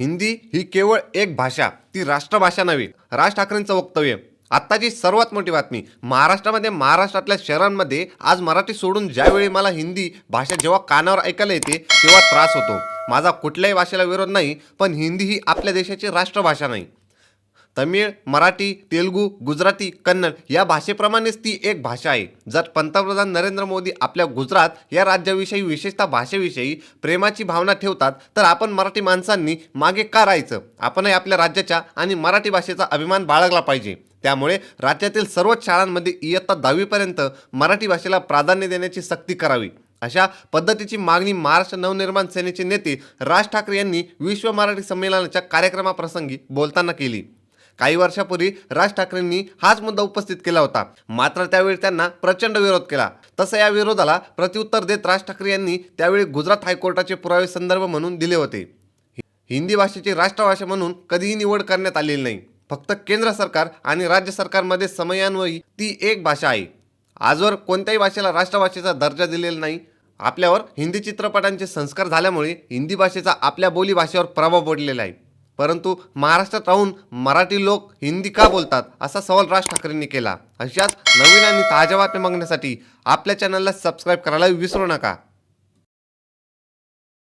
हिंदी ही केवळ एक भाषा ती राष्ट्रभाषा नव्हे राज ठाकरेंचं वक्तव्य. आत्ताची सर्वात मोठी बातमी महाराष्ट्रामध्ये महाराष्ट्रातल्या शहरांमध्ये आज मराठी सोडून ज्यावेळी मला हिंदी भाषा जेव्हा कानावर ऐकायला येते तेव्हा त्रास होतो. माझा कुठल्याही भाषेला विरोध नाही पण हिंदी ही आपल्या देशाची राष्ट्रभाषा नाही. तमिळ मराठी तेलुगू गुजराती कन्नड या भाषेप्रमाणेच ती एक भाषा आहे. जर पंतप्रधान नरेंद्र मोदी आपल्या गुजरात या राज्याविषयी विशेषतः भाषेविषयी प्रेमाची भावना ठेवतात तर आपण मराठी माणसांनी मागे का राहायचं? आपणही आपल्या राज्याच्या आणि मराठी भाषेचा अभिमान बाळगला पाहिजे. त्यामुळे राज्यातील सर्वच शाळांमध्ये इयत्ता दहावीपर्यंत मराठी भाषेला प्राधान्य देण्याची सक्ती करावी. अशा पद्धतीची मागणी महाराष्ट्र नवनिर्माण सेनेचे नेते राज ठाकरे यांनी विश्व मराठी संमेलनाच्या कार्यक्रमाप्रसंगी बोलताना केली. काही वर्षापूर्वी राज ठाकरेंनी हाच मुद्दा उपस्थित केला होता. मात्र त्यावेळी त्यांना प्रचंड विरोध केला. तसं या विरोधाला प्रत्युत्तर देत राज ठाकरे यांनी त्यावेळी गुजरात हायकोर्टाचे पुरावे संदर्भ म्हणून दिले होते. हिंदी भाषेची राष्ट्रभाषा म्हणून कधीही निवड करण्यात आलेली नाही. फक्त केंद्र सरकार आणि राज्य सरकारमध्ये समयान्वयी ती एक भाषा आहे. आजवर कोणत्याही भाषेला राष्ट्रभाषेचा दर्जा दिलेला नाही. आपल्यावर हिंदी चित्रपटांचे संस्कार झाल्यामुळे हिंदी भाषेचा आपल्या बोली भाषेवर प्रभाव पडलेला आहे. परंतु महाराष्ट्रात राहून मराठी लोक हिंदी का बोलतात असा सवाल राज ठाकरेंनी केला. अशाच नवीन आणि ताज्या बातम्या मागण्यासाठी आपल्या चॅनलला सबस्क्राईब करायला विसरू नका.